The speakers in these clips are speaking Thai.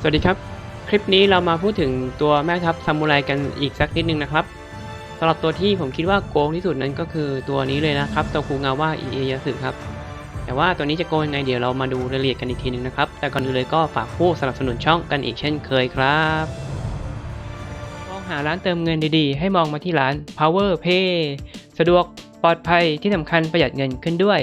สวัสดีครับ คลิปนี้เรามาพูดถึงตัวแม่ทัพซามูไรกันอีกสักนิดนึงนะครับสำหรับตัวที่ผมคิดว่าโกงที่สุดนั้นก็คือตัวนี้เลยนะครับโตคูงาว่าอิเอยาสึครับ แต่ว่าตัวนี้จะโกงยังไงเดี๋ยวเรามาดูรายละเอียดกันอีกทีหนึงนะครับ แต่ก่อนอื่นเลยก็ฝากผู้สนับสนุนช่องกันอีกเช่นเคยครับมองหาร้านเติมเงินดีๆ ให้มองมาที่ร้าน Power Pay สะดวกปลอดภัยที่สำคัญประหยัดเงินขึ้นด้วย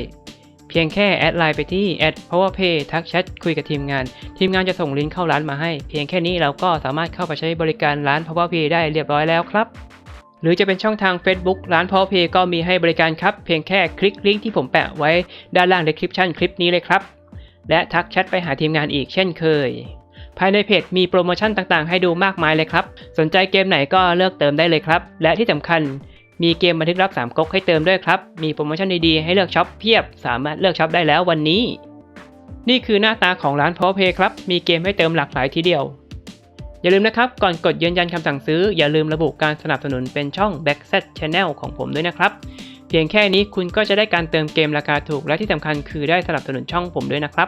พียงแค่แอดไลน์ไปที่แอด @powerpay ทักแชทคุยกับทีมงาน ทีมงานจะส่งลิงก์เข้าร้านมาให้ เพียงแค่นี้เราก็สามารถเข้าไปใช้บริการร้าน powerpay ได้เรียบร้อยแล้วครับ หรือจะเป็นช่องทาง Facebook ร้าน powerpay ก็มีให้บริการครับ เพียงแค่คลิกลิงก์ที่ผมแปะไว้ด้านล่าง description คลิปนี้เลยครับ และทักแชทไปหาทีมงานอีกเช่นเคย ภายในเพจมีโปรโมชั่นต่างๆ ให้ดูมากมายเลยครับ สนใจเกมไหนก็เลือกเติมได้เลยครับ และที่สำคัญ มีเกมบันทึกรัก3ก๊กให้เติมด้วยครับ มีโปรโมชั่นดีๆให้เลือกช็อปเพียบ สามารถเลือกช็อปได้แล้ววันนี้ นี่คือหน้าตาของร้าน Powerpay ครับ มีเกมให้เติมหลากหลายทีเดียว อย่าลืมนะครับ ก่อนกดยืนยันคำสั่งซื้อ อย่าลืมระบุการสนับสนุนเป็นช่อง Backset Channel ของผมด้วยนะครับ เพียงแค่นี้คุณก็จะได้การเติมเกมราคาถูก และที่สำคัญคือได้สนับสนุนช่องผมด้วยนะครับ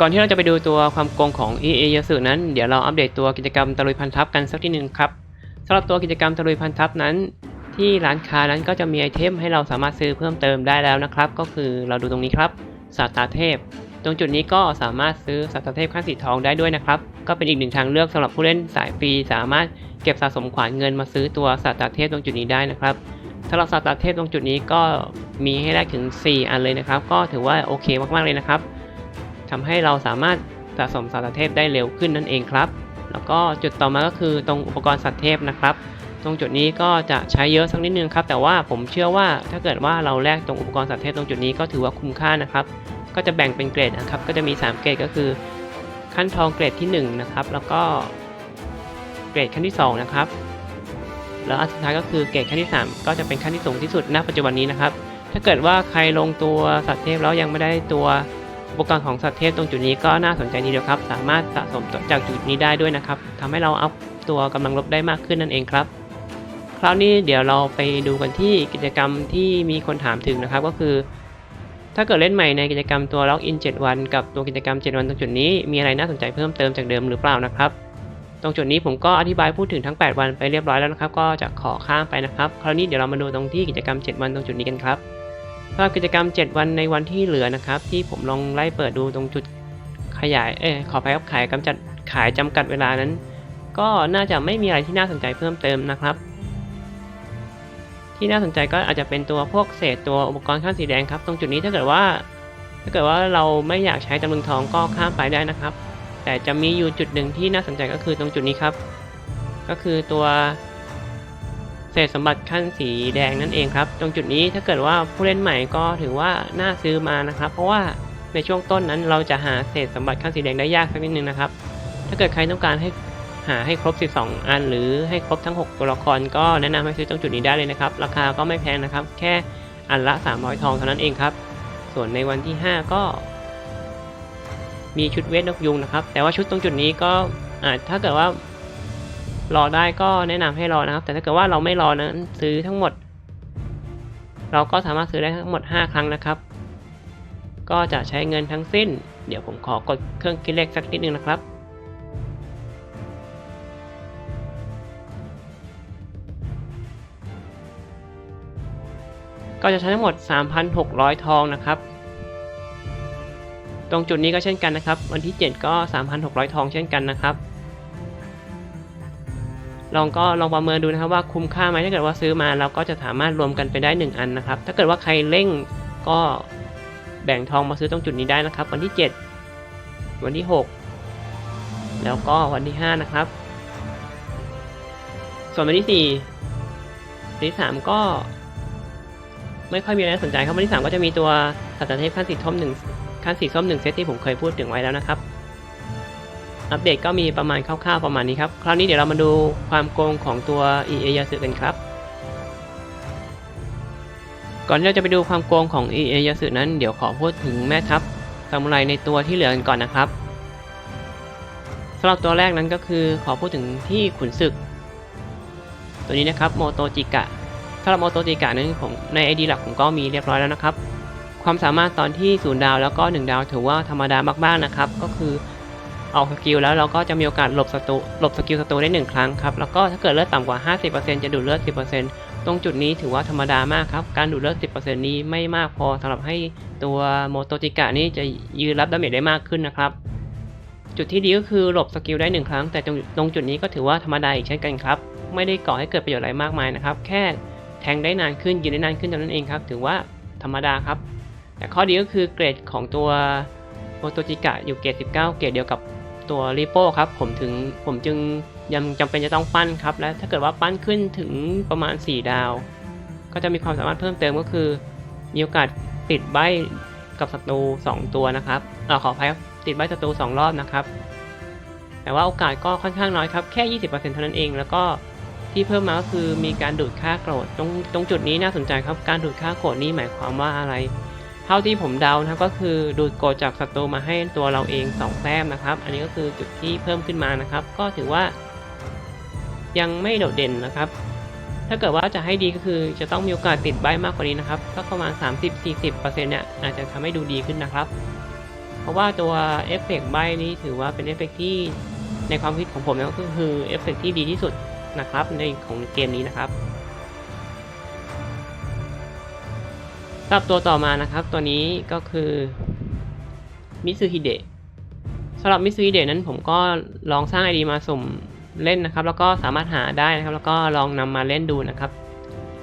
ก่อนที่เราจะไปดูตัวความโกงของ EA เย a s u นั้น เดี๋ยวเราอัปเดตตัวกิจกรรมตะลุยพันทัพกันสักทีหนึ่งครับ สำหรับตัวกิจกรรมตะลุยพันทัพนั้น ที่ร้านค้านั้นก็จะมีไอเทมให้เราสามารถซื้อเพิ่มเติมได้แล้วนะครับ ก็คือเราดูตรงนี้ครับสัตตาเทพ ตรงจุดนี้ก็สามารถซื้อสัตตาเทพขั้นสีทองได้ด้วยนะครับ ก็เป็นอีกหนึ่งทางเลือกสำหรับผู้เล่นสายฟรีสามารถเก็บสะสมขวานเงินมาซื้อตัวสัตตาเทพตรงจุดนี้ได้นะครับสำหรับสัตตาเทพตรงจุดนี้ก็มีให้แลกถึง 4 อันเลยนะครับ ก็ถือว่าโอเคมากๆเลยนะครับทำให้เราสามารถสะสมสัตตาเทพได้เร็วขึ้นนั่นเองครับ แล้วก็จุดต่อมาก็คือตรงอุปกรณ์สัตว์เทพนะครับ ตรงจุดนี้ก็จะใช้เยอะสักนิดนึงครับ แต่ว่าผมเชื่อว่าถ้าเกิดว่าเราแลกตรงอุปกรณ์สัตว์เทพตรงจุดนี้ก็ถือว่าคุ้มค่านะครับ ก็จะแบ่งเป็นเกรดนะครับ ก็จะมี 3 เกรดก็คือ ขั้นทองเกรดที่ 1 นะครับ แล้วก็เกรดขั้นที่ 2 นะครับ แล้วอันสุดท้ายก็คือเกรดขั้นที่ 3 ก็จะเป็นขั้นที่สูงที่สุดณปัจจุบันนี้นะครับ ถ้าเกิดว่าใครลงตัวสัตว์เทพแล้วยังไม่ได้ตัว อุปกรณ์ของสัตว์เทพตรงจุดนี้ก็น่าสนใจทีเดียวครับ สามารถสะสมจากจุดนี้ได้ด้วยนะครับทำให้เราอัพตัวกำลังลบได้มากขึ้นนั่นเองครับ คราวนี้เดี๋ยวเราไปดูกันที่กิจกรรมที่มีคนถามถึงนะครับก็คือ ถ้าเกิดเล่นใหม่ในกิจกรรมตัวล็อกอิน7วัน กับตัวกิจกรรม 7 วันตรงจุดนี้มีอะไรน่าสนใจเพิ่มเติมจากเดิมหรือเปล่านะครับ ตรงจุดนี้ผมก็อธิบายพูดถึงทั้ง 8 วันไปเรียบร้อยแล้วนะครับ ก็จะขอข้ามไปนะครับ คราวนี้เดี๋ยวเรามาดูตรงที่กิจกรรม 7 วันตรงจุดนี้กันครับ สำหรับกิจกรรม 7 วันในวันที่เหลือนะครับ ที่ผมลองไล่เปิดดูตรงจุดขยาย เอ้ขอไปครับขายกำจัดขายจำกัดเวลานั้น ก็น่าจะไม่มีอะไรที่น่าสนใจเพิ่มเติมนะครับ ที่น่าสนใจก็อาจจะเป็นตัวพวกเศษตัวอุปกรณ์ขั้นสีแดงครับ ตรงจุดนี้ถ้าเกิดว่า ถ้าเกิดว่าเราไม่อยากใช้ตำลึงทองก็ข้ามไปได้นะครับ แต่จะมีอยู่จุดหนึ่งที่น่าสนใจก็คือตรงจุดนี้ครับ ก็คือตัว เศษสมบัติขั้นสีแดงนั่นเองครับ ตรงจุดนี้ถ้าเกิดว่าผู้เล่นใหม่ก็ถือว่าน่าซื้อมานะครับ เพราะว่าในช่วงต้นนั้นเราจะหาเศษสมบัติขั้นสีแดงได้ยากสักนิดนึงนะครับ ถ้าเกิดใครต้องการให้หาให้ครบ 12 อัน หรือให้ครบทั้ง 6 ตัวละครก็แนะนำให้ซื้อตรงจุดนี้ได้เลยนะครับ ราคาก็ไม่แพงนะครับ แค่อันละ 300 ทองเท่านั้นเองครับ ส่วนในวันที่ 5 ก็ มีชุดเวทนกยุงนะครับ แต่ว่าชุดตรงจุดนี้ก็อาจถ้าเกิดว่า รอได้ก็แนะนำให้รอนะครับ แต่ถ้าเกิดว่าเราไม่รอนั้นซื้อทั้งหมด เราก็สามารถซื้อได้ทั้งหมด 5 ครั้งนะครับ ก็จะใช้เงินทั้งสิ้น เดี๋ยวผมขอกดเครื่องคิดเลขสักนิดนึงนะครับก็จะใช้ทั้งหมด 3,600 ทองนะครับ ตรงจุดนี้ก็เช่นกันนะครับ วันที่ 7 ก็ 3,600 ทองเช่นกันนะครับ ลองก็ลองประเมินดูนะครับว่าคุ้มค่าไหมถ้าเกิดว่าซื้อมาเราก็จะสามารถรวมกันไปได้ 1 อันนะครับ ถ้าเกิดว่าใครเร่งก็แบ่งทองมาซื้อตรงจุดนี้ได้นะครับ วันที่ 7 วันที่ 6 แล้วก็วันที่ 5 นะครับ ส่วนวันที่4วันที่ 3 ก็ไม่ค่อยมีอะไรน่าสนใจครับวันที่ 3 ก็จะมีตัวสัตว์เทพขั้นสีส้มหนึ่งขั้นสีส้มหนึ่งเซตที่ผมเคยพูดถึงไว้แล้วนะครับ อัปเดตก็มีประมาณคร่าวๆประมาณนี้ครับ คราวนี้เดี๋ยวเรามาดูความโกงของตัว EA ยาสึกันครับ ก่อนที่เราจะไปดูความโกงของ EA ยาสึนั้น เดี๋ยวขอพูดถึงแม่ทัพซามูไรในตัวที่เหลือกันก่อนนะครับสำหรับตัวแรกนั้นก็คือขอพูดถึงที่ขุนศึก ตัวนี้นะครับโมโตจิกะสำหรับโมโตจิกะนั้นผมใน ID หลักผมก็มีเรียบร้อยแล้วนะครับ ความสามารถตอนที่ 0 ดาวแล้วก็ 1 ดาวถือว่าธรรมดามากๆนะครับ ก็คือ ออกสกิลแล้วเราก็จะมีโอกาสหลบศัตรูหลบสกิลศัตรูได้หนึ่งครั้งครับ แล้วก็ถ้าเกิดเลือดต่ำกว่า 50%จะดูดเลือด 10%ตรงจุดนี้ถือว่าธรรมดามากครับ การดูดเลือด 10%นี้ไม่มากพอสำหรับให้ตัวโมโตจิกะนี่จะยืนรับดาเมจได้มากขึ้นนะครับ จุดที่ดีก็คือหลบสกิลได้หนึ่งครั้ง แต่ตรงตรงจุดนี้ก็ถือว่าธรรมดาอีกเช่นกันครับ ไม่ได้ก่อให้เกิดประโยชน์อะไรมากมายนะครับ แค่แทงได้นานขึ้นยืนได้นานขึ้นเท่านั้นเองครับ ถือว่าธรรมดาครับ แต่ข้อดีก็คือเกรดของตัวโมโตจิกะอยู่เกรด 19 เกรดเดียวกับ ตัวริโป้ครับผมถึงผมจึงยังจำเป็นจะต้องปั้นครับ และถ้าเกิดว่าปั้นขึ้นถึงประมาณ 4 ดาว ก็จะมีความสามารถเพิ่มเติมก็คือ มีโอกาสติดใบกับศัตรู 2 ตัวนะครับเออขออภัยครับติดใบศัตรู 2 รอบนะครับ แต่ว่าโอกาสก็ค่อนข้างน้อยครับ แค่ 20%เท่านั้นเอง แล้วก็ที่เพิ่มมาก็คือมีการดูดค่าโกรธตรงตรงจุดนี้น่าสนใจครับ การดูดค่าโกรธนี่หมายความว่าอะไร เท่าที่ผมเดานะครับก็คือดูดโกจากศัตรูมาให้ตัวเราเอง2แต้มนะครับ อันนี้ก็คือจุดที่เพิ่มขึ้นมานะครับ ก็ถือว่า ยังไม่โดดเด่นนะครับ ถ้าเกิดว่าจะให้ดีก็คือจะต้องมีโอกาสติดใบมากกว่านี้นะครับก็ประมาณ 30-40%เนี่ยอาจจะทำให้ดูดีขึ้นนะครับ เพราะว่าตัวเอฟเฟกต์ใบนี้ถือว่าเป็นเอฟเฟกต์ที่ในความคิดของผมนะก็คือเอฟเฟกต์ที่ดีที่สุดนะครับในของเกมนี้นะครับ สำหรับตัวต่อมานะครับ ตัวนี้ก็คือมิซูฮิเดะสำหรับมิซูฮิเดะนั้นผมก็ลองสร้างไอดีมาสุ่มเล่นนะครับ แล้วก็สามารถหาได้นะครับ แล้วก็ลองนำมาเล่นดูนะครับ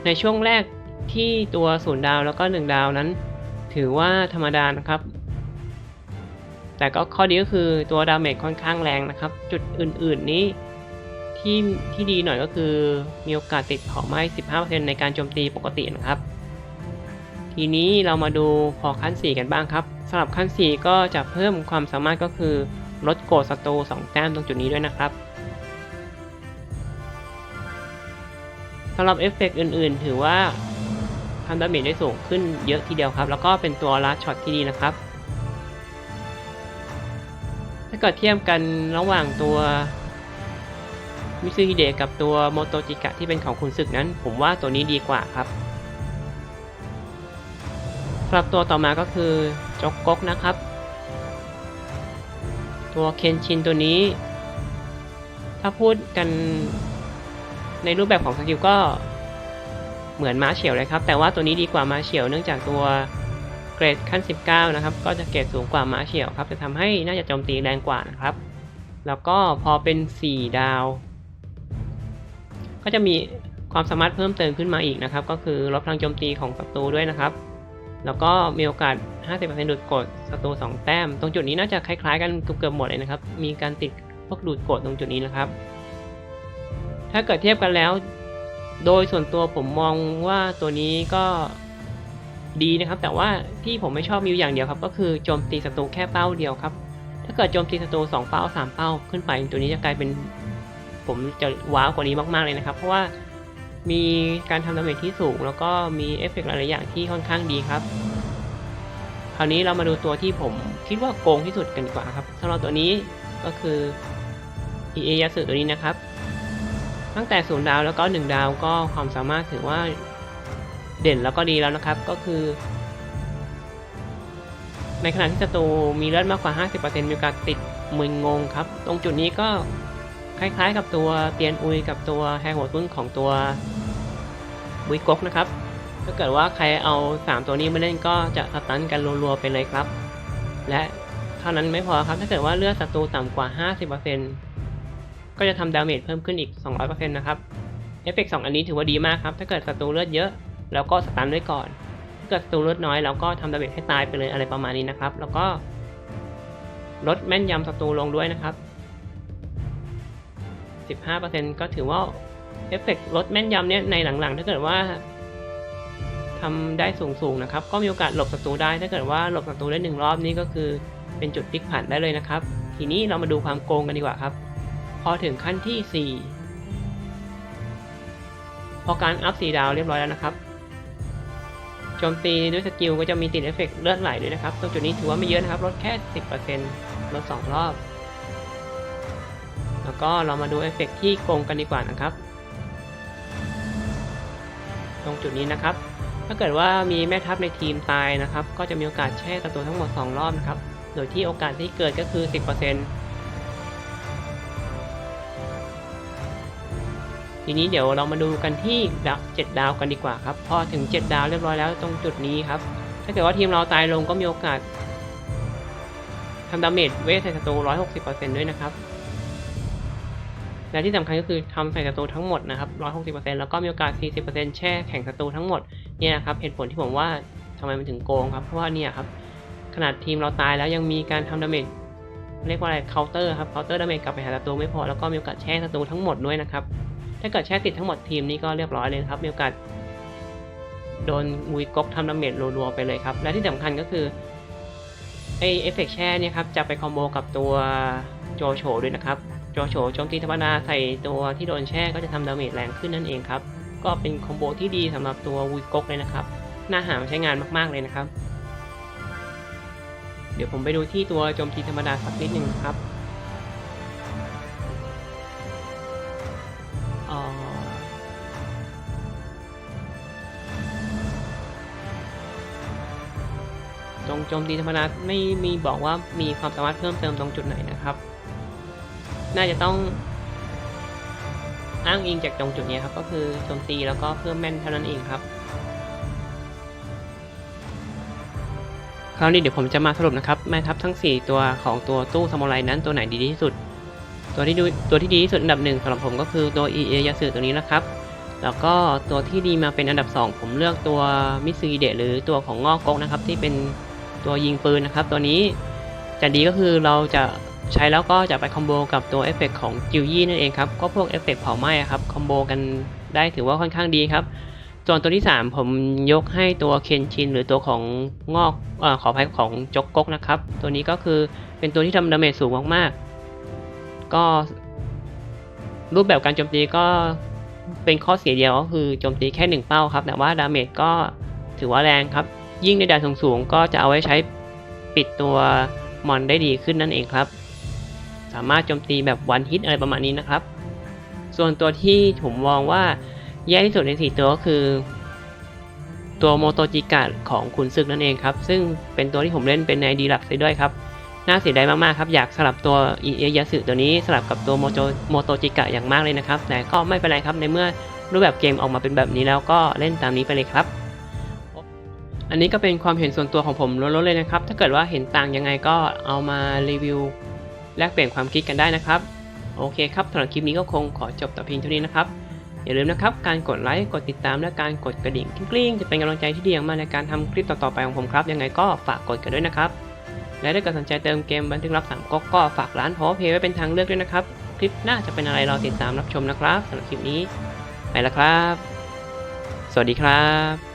ในช่วงแรกที่ตัวศูนย์ดาวแล้วก็หนึ่งดาวนั้น ถือว่าธรรมดานะครับ แต่ก็ข้อดีก็คือตัวดาเมจค่อนข้างแรงนะครับ จุดอื่นๆนี้ที่ที่ดีหน่อยก็คือมีโอกาสติดเผาไหม้ 15%ในการโจมตีปกตินะครับ ทีนี้เรามาดูพอขั้น 4 กันบ้างครับสำหรับขั้น 4 ก็จะเพิ่มความสามารถก็คือลดโกรธศัตรู2แต้มตรงจุดนี้ด้วยนะครับสำหรับเอฟเฟกต์อื่นๆ ถือว่าทำดาเมจได้สูงขึ้นเยอะทีเดียวครับ แล้วก็เป็นตัวลัดช็อตที่ดีนะครับ ถ้าเกิดเทียบกันระหว่างตัวมิซูฮิเดะกับตัวโมโตจิกะที่เป็นของคุณศึกนั้น ผมว่าตัวนี้ดีกว่าครับ สำหรับตัวต่อมาก็คือจกก๊กนะครับ ตัวเคนชินตัวนี้ ถ้าพูดกันในรูปแบบของสกิลก็เหมือนม้าเฉียวเลยครับ แต่ว่าตัวนี้ดีกว่าม้าเฉียวเนื่องจากตัวเกรดขั้น 19 นะครับ ก็จะเกรดสูงกว่าม้าเฉียวครับ จะทำให้น่าจะโจมตีแรงกว่านะครับ แล้วก็พอเป็น 4 ดาว ก็จะมีความสามารถเพิ่มเติมขึ้นมาอีกนะครับ ก็คือลดพลังโจมตีของศัตรูด้วยนะครับ แล้วก็มีโอกาส 50%ดูดกดศัตรู2 แต้ม ตรงจุดนี้น่าจะคล้ายๆกันเกือบๆหมดเลยนะครับ มีการติดพวกดูดกดตรงจุดนี้นะครับ ถ้าเกิดเทียบกันแล้ว โดยส่วนตัวผมมองว่าตัวนี้ก็ดีนะครับ แต่ว่าที่ผมไม่ชอบมีอยู่อย่างเดียวครับ ก็คือโจมตีศัตรูแค่เป้าเดียวครับ ถ้าเกิดโจมตีศัตรู2เป้า3เป้าขึ้นไป ตัวนี้จะกลายเป็น ผมจะว้าวกว่านี้มากๆเลยนะครับ เพราะว่า มีการทำดาเมจที่สูง แล้วก็มีเอฟเฟกต์หลายๆอย่างที่ค่อนข้างดีครับ คราวนี้เรามาดูตัวที่ผมคิดว่าโกงที่สุดกันดีกว่าครับสำหรับตัวนี้ก็คือ EA ยาสึตัวนี้นะครับ ตั้งแต่ศูนย์ดาวแล้วก็หนึ่งดาวก็ความสามารถถือว่าเด่นแล้วก็ดีแล้วนะครับก็คือ ในขณะที่ศัตรูมีเลือดมากกว่า 50%มีโอกาสติดมึนงงครับ ตรงจุดนี้ก็ คล้ายๆ กับตัวเตียนอุยกับตัวแฮร์โหดตุ้นของตัวบุยกกนะครับ ถ้าเกิดว่าใครเอา 3 ตัวนี้มาเล่นก็จะสตันกันรัวๆไปเลยครับ และเท่านั้นไม่พอครับ ถ้าเกิดว่าเลือดศัตรูต่ำกว่า 50%ก็จะทำดาเมจเพิ่มขึ้นอีก 200%นะครับ เอฟเฟกต์2อันนี้ถือว่าดีมากครับ ถ้าเกิดศัตรูเลือดเยอะแล้วก็สตันไว้ก่อน ถ้าเกิดศัตรูเลือดน้อยเราก็ทำดาเมจให้ตายไปเลยอะไรประมาณนี้นะครับ แล้วก็ลดแม่นยำศัตรูลงด้วยนะครับ 15%ก็ถือว่าเอฟเฟกต์ลดแม่นยำเนี่ยในหลังๆ ถ้าเกิดว่าทำได้สูงๆนะครับ ก็มีโอกาสหลบศัตรูได้ ถ้าเกิดว่าหลบศัตรูได้หนึ่งรอบนี้ก็คือเป็นจุดพลิกผันได้เลยนะครับ ทีนี้เรามาดูความโกงกันดีกว่าครับ พอถึงขั้นที่ 4 พอการอัพ4ดาวเรียบร้อยแล้วนะครับโจมตีด้วยสกิลก็จะมีติดเอฟเฟกต์เลือดไหลด้วยนะครับตรงจุดนี้ถือว่าไม่เยอะนะครับลดแค่ 10%ลด2รอบ แล้วก็เรามาดูเอฟเฟกที่โครงกันดีกว่านะครับ ตรงจุดนี้นะครับ ถ้าเกิดว่ามีแม่ทัพในทีมตายนะครับ ก็จะมีโอกาสแช่ตัวทั้งหมด 2 รอบนะครับ โดยที่โอกาสที่เกิดก็คือ 10%ทีนี้เดี๋ยวเรามาดูกันที่เจ็ดดาวกันดีกว่าครับ พอถึง 7 ดาวเรียบร้อยแล้วตรงจุดนี้ครับ ถ้าเกิดว่าทีมเราตายลงก็มีโอกาสทำดาเมจเวทใส่ศัตรู160%ด้วยนะครับ และที่สำคัญก็คือทำใส่ศัตรูทั้งหมดนะครับ 160%แล้วก็มีโอกาส 40%แช่แข่งศัตรูทั้งหมด เนี่ยนะครับเหตุผลที่ผมว่าทำไมมันถึงโกงครับ เพราะว่าเนี่ยครับขนาดทีมเราตายแล้วยังมีการทำดาเมจเรียกว่าอะไรเคาน์เตอร์ครับเคาน์เตอร์ดาเมจกลับไปหาศัตรูไม่พอแล้วก็มีโอกาสแช่ศัตรูทั้งหมดด้วยนะครับ ถ้าเกิดแช่ติดทั้งหมดทีมนี้ก็เรียบร้อยเลยครับมีโอกาสโดนมุยก๊กทำดาเมจรัวๆไปเลยครับ และที่สำคัญก็คือไอเอฟเฟกแช่เนี่ยครับจะไปคอมโบกับตัวโจโฉด้วยนะครับ โจโฉโจมตีธรรมดาใส่ตัวที่โดนแช่ก็จะทำดาเมจแรงขึ้นนั่นเองครับ ก็เป็นคอมโบที่ดีสำหรับตัววุยกกเลยนะครับ น่าหามาใช้งานมากๆเลยนะครับ เดี๋ยวผมไปดูที่ตัวโจมตีธรรมดาสักนิดหนึ่งครับเอ่อตรงโจมตีธรรมดาไม่มีบอกว่ามีความสามารถเพิ่มเติมตรงจุดไหนนะครับ น่าจะต้อง อ้างอิงจากตรงจุดนี้ครับ ก็คือโจมตีแล้วก็เพิ่มแม่นเท่านั้นเองครับ คราวนี้เดี๋ยวผมจะมาสรุปนะครับแม่ทัพทั้ง 4 ตัวของตัวตู้ซามูไรนั้นตัวไหนดีที่สุด ตัวที่ดูตัวที่ดีที่สุดอันดับหนึ่งสำหรับผมก็คือตัวเอเอยาสึตัวนี้นะครับ แล้วก็ตัวที่ดีมาเป็นอันดับ 2 ผมเลือกตัวมิซึกิเดะหรือตัวของงอกกนะครับที่เป็นตัวยิงปืนนะครับ ตัวนี้จะดีก็คือเราจะ ใช้แล้วก็จะไปคอมโบกับตัวเอฟเฟกของจิวยี่นั่นเองครับ ก็พวกเอฟเฟกเผาไหม้ครับคอมโบกันได้ถือว่าค่อนข้างดีครับ ส่วนตัวที่ 3 ผมยกให้ตัวเคนชินหรือตัวของงอกอขออภัยของจกกกนะครับ ตัวนี้ก็คือเป็นตัวที่ทำดาเมจสูงมากๆ ก็รูปแบบการโจมตีก็เป็นข้อเสียเดียวก็คือโจมตีแค่หนึ่งเป้าครับ แต่ว่าดาเมจก็ถือว่าแรงครับ ยิ่งในด่านสูงๆก็จะเอาไว้ใช้ปิดตัวมอนได้ดีขึ้นนั่นเองครับ สามารถโจมตีแบบวันฮิตอะไรประมาณนี้นะครับ ส่วนตัวที่ผมมองว่าแย่ที่สุดใน 4 ตัวก็คือ ตัวโมโตจิกะของขุนศึกนั่นเองครับ ซึ่งเป็นตัวที่ผมเล่นเป็นในดีลักซ์ด้วยครับ น่าเสียดายมากๆครับ อยากสลับตัวอิเอยาสึตัวนี้สลับกับตัวโมโจโมโตจิกะอย่างมากเลยนะครับ แต่ก็ไม่เป็นไรครับในเมื่อรูปแบบเกมออกมาเป็นแบบนี้แล้วก็เล่นตามนี้ไปเลยครับอันนี้ก็เป็นความเห็นส่วนตัวของผมล้วนๆเลยนะครับ ถ้าเกิดว่าเห็นต่างยังไงก็เอามารีวิว แลกเปลี่ยนความคิดกันได้นะครับ โอเคครับสำหรับคลิปนี้ก็คงขอจบแต่เพียงเท่านี้นะครับ อย่าลืมนะครับ การกดไลค์ กดติดตามและการกดกระดิ่งกริ๊งๆ จะเป็นกำลังใจที่ดีอย่างมากในการทำคลิปต่อๆไปของผมครับ ยังไงก็ฝากกดกันด้วยนะครับ และถ้าเกิดสนใจเติมเกมบันทึกรับสามก๊กก็ฝากร้านพอเพย์ไว้เป็นทางเลือกด้วยนะครับ คลิปหน้าจะเป็นอะไรรอติดตามรับชมนะครับสำหรับคลิปนี้ไปแล้วครับ สวัสดีครับ